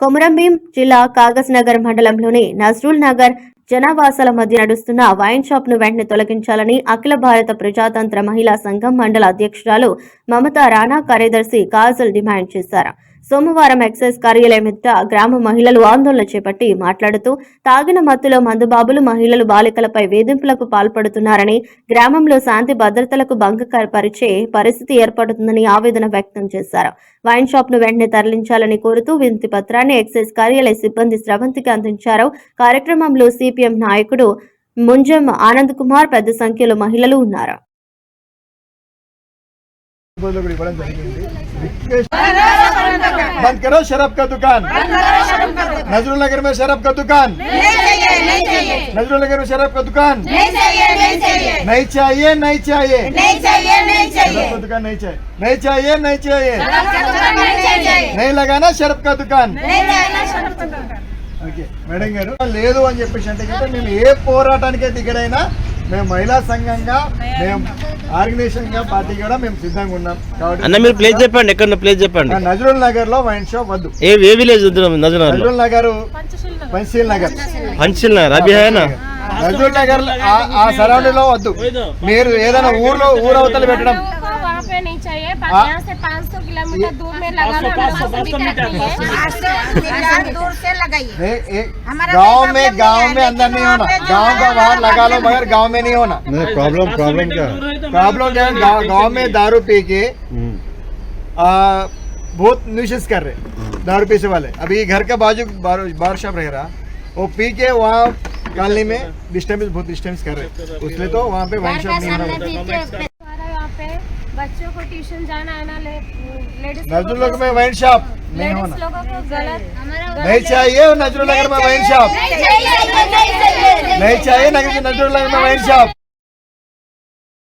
కొమురంభీం జిల్లా కాగజ్ నగర్ మండలంలోని నజ్రుల్ నగర్ జనావాసాల మధ్య నడుస్తున్న వైన్ షాప్ను వెంటనే తొలగించాలని అఖిల భారత ప్రజాతంత్ర మహిళా సంఘం మండల అధ్యక్షురాలు మమతా రాణా కార్యదర్శి కాజల్ డిమాండ్ చేశారు. సోమవారం ఎక్సైజ్ కార్యాలయం ఎదుట గ్రామ మహిళలు ఆందోళన చేపట్టి మాట్లాడుతూ తాగిన మత్తులో మందుబాబులు మహిళలు బాలికలపై వేధింపులకు పాల్పడుతున్నారని గ్రామంలో శాంతి భద్రతలకు భంగపరిచే పరిస్థితి ఏర్పడుతుందని ఆవేదన వ్యక్తం చేశారు. వైన్ షాప్ను వెంటనే తరలించాలని కోరుతూ వినతి పత్రాన్ని ఎక్సైజ్ కార్యాలయ సిబ్బంది స్రవంతికి అందించారు. కార్యక్రమంలో సిపిఎం నాయకుడు ముంజం ఆనంద్ కుమార్ పెద్ద సంఖ్యలో మహిళలు ఉన్నారు. बोलो भी बड़ा జరిగింది रिक्वेस्ट बंद करो शराब का दुकान नजरुल नगर में शराब का दुकान नजरुल नगर में शराब का दुकान नहीं चाहिए नहीं चाहिए नहीं चाहिए नहीं चाहिए नहीं चाहिए नहीं चाहिए शराब का दुकान नहीं चाहिए नहीं चाहिए नहीं चाहिए नहीं चाहिए नहीं लगाना शराब का दुकान नहीं चाहिए ఓకే మేడం గారు లేదు అని చెప్పేసి అంటే కదా మేము ఏ పోరాటానికే దిగడైనా మేము మహిళా సంఘంగా మేము ఆర్గనైజేషన్గా పార్టీ కూడా మేము సిద్ధంగా ఉన్నాం. కాబట్టి అన్న మీరు ప్లేస్ చెప్పండి ఎక్కడ ప్లేస్ చెప్పండి. నజరుల్ నగర్లో వైన్ షాప్ వద్దు. ఏ ఏ విలేజ్ నజర్ నజరుల్ నగర్ పంచీల్ నగర్. పంచిల్ నగర్. అభి హేనా నజరుల్ నగర్ ఆ- ఆ సరౌండింగ్లో వద్దు. మీరు ఏదైనా ఊర్లో ఊరవతలు పెట్టడం. को वहाँ पे नहीं चाहिए पर हाँ। यहाँ से 500 किलोमीटर दूर में लगाना है। दूर से लगाइए। गाँव में गाँव में अंदर नहीं होना। गाँव का बाहर लगा लो मगर गाँव में नहीं होना। प्रॉब्लम प्रॉब्लम क्या? प्रॉब्लम क्या है? गाँव गाँव में दारू पी के बहुत न्यूशेस कर रहे दारू पीसे वाले। अभी घर के बाजू बार, बार शॉप रह रहा। वो पी के वहाँ कॉलोनी में डिस्टर्बेंस बहुत डिस्टर्बेंस कर रहे इसलिए तो वहाँ पे वाइन शॉप नहीं यहाँ पे बच्चों को ट्यूशन जाना आना ले लेडीज़ नजरुल में वाइन शॉप नहीं लेडीज़ होना लोगों को गलत नहीं चाहिए नजरुल नगर में वाइन शॉप नहीं चाहिए नहीं नहीं चाहिए नगर नजरुल नगर में वाइन शॉप